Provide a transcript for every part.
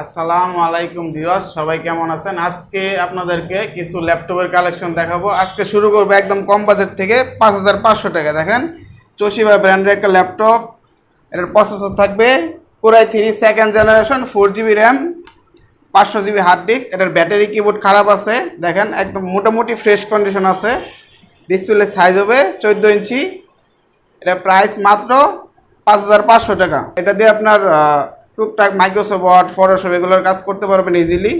আসসালামু আলাইকুম ভিউয়ার্স, সবাই কেমন আছেন? আজকে আপনাদেরকে কিছু ল্যাপটপের কালেকশন দেখাবো। আজকে শুরু করব একদম কম বাজেট থেকে পাঁচ হাজার পাঁচশো টাকা। দেখেন, চশিবা ব্র্যান্ডের একটা ল্যাপটপ। এটার প্রসেসর থাকবে core i three second generation four GB RAM পাঁচশো জিবি হার্ড ডিস্ক এটার ব্যাটারি কিবোর্ড খারাপ আছে। দেখেন, একদম মোটামুটি ফ্রেশ কন্ডিশন আছে। ডিসপ্লে সাইজ হবে চোদ্দ ইঞ্চি। এটা প্রাইস মাত্র পাঁচ হাজার পাঁচশো টাকা। এটা দিয়ে আপনার টুকটাক মাইক্রোসফট ফটোশপ এগুলোর কাজ করতে পারবেন ইজিলি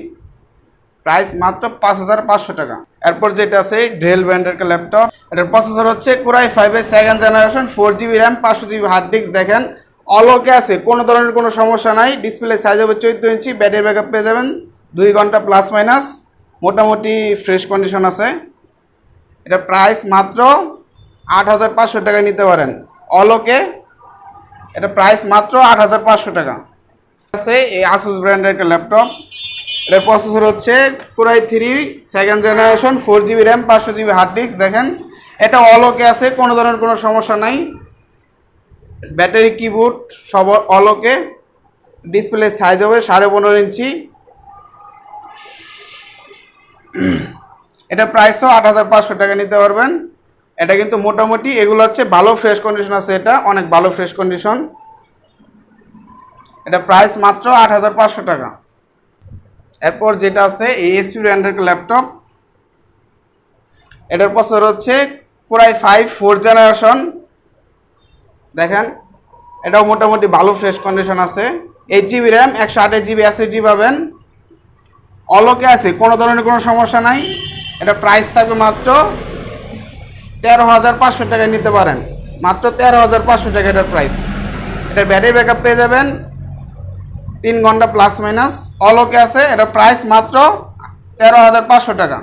প্রাইস মাত্র পাঁচ হাজার পাঁচশো টাকা। এরপর যেটা আছে ড্রেল ব্র্যান্ডের একটা ল্যাপটপ এটার প্রসেসর হচ্ছে কোরাই ফাইভের second generation four GB RAM পাঁচশো জিবি হার্ড ডিস্ক দেখেন অলকে আছে, কোনো ধরনের কোনো সমস্যা নাই। ডিসপ্লে সাইজ হবে চোদ্দ ইঞ্চি ব্যাটারি ব্যাকআপ পেয়ে যাবেন, দুই ঘণ্টা প্লাস মাইনাস মোটামুটি ফ্রেশ কন্ডিশন আছে। এটা প্রাইস মাত্র আট হাজার পাঁচশো টাকায় নিতে পারেন। অলোকে এটা প্রাইস মাত্র আট হাজার পাঁচশো টাকা। আছে, এই আসুস ব্র্যান্ডের একটা ল্যাপটপ এটার প্রসেসর হচ্ছে core i three second generation four GB RAM পাঁচশো জিবি হার্ড ডিস্ক দেখেন। এটা অলোকে আছে, কোনো ধরনের কোনো সমস্যা নাই। ব্যাটারি কিবোর্ড সব অলোকে ডিসপ্লে সাইজ হবে সাড়ে পনেরো ইঞ্চি। এটা প্রাইসও আট হাজার পাঁচশো টাকা নিতে পারবেন। এটা কিন্তু মোটামুটি, এগুলো হচ্ছে ভালো ফ্রেশ কন্ডিশন আছে এটা, অনেক ভালো ফ্রেশ কন্ডিশন এটা প্রাইস মাত্র আট হাজার পাঁচশো টাকা। এরপর যেটা আছে এএসপি ব্র্যান্ডের ল্যাপটপ এটার প্রসেসর হচ্ছে কোরাই ফাইভ ফোর জেনারেশন দেখেন, এটাও মোটামুটি ভালো ফ্রেশ কন্ডিশন আছে। এইট জিবি র্যাম একশো আঠাশ জিবি এসএসডি পাবেন। অলোকে আছে, কোনো ধরনের কোনো সমস্যা নাই। এটা প্রাইস থাকবে মাত্র তেরো হাজার পাঁচশো টাকায় নিতে পারেন। মাত্র তেরো হাজার পাঁচশো টাকা এটার প্রাইস এটার ব্যাটারি ব্যাকআপ পেয়ে যাবেন। তিন ঘণ্টা প্লাস মাইনাস অলোকে আছে। এটার প্রাইস মাত্র তেরো হাজার পাঁচশো টাকা।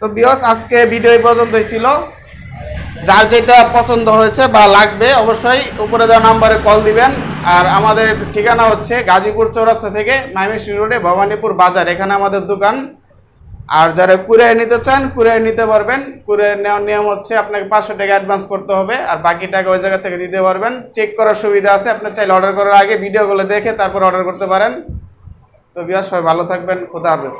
তো বিয়স আজকে ভিডিও এই পর্যন্তই ছিল। যার যেটা পছন্দ হয়েছে বা লাগবে, অবশ্যই উপরে দেওয়া নাম্বারে কল দিবেন। আর আমাদের ঠিকানা হচ্ছে গাজীপুর চৌরাস্তা থেকে মাইমেশিং রোডে ভবানীপুর বাজার। এখানে আমাদের দোকান। আর যারা কুরিয়ার নিতে চান, কুরিয়ার নিতে পারবেন। কুরিয়ার নেওয়ার নিয়ম হচ্ছে আপনাকে পাঁচশো টাকা অ্যাডভান্স করতে হবে, আর বাকি টাকা ওই জায়গা থেকে দিতে পারবেন। চেক করার সুবিধা আছে আপনার চাইলে অর্ডার করার আগে ভিডিওগুলো দেখে তারপর অর্ডার করতে পারেন। তো বিয়াস সবাই ভালো থাকবেন, খুদা হাফেজ।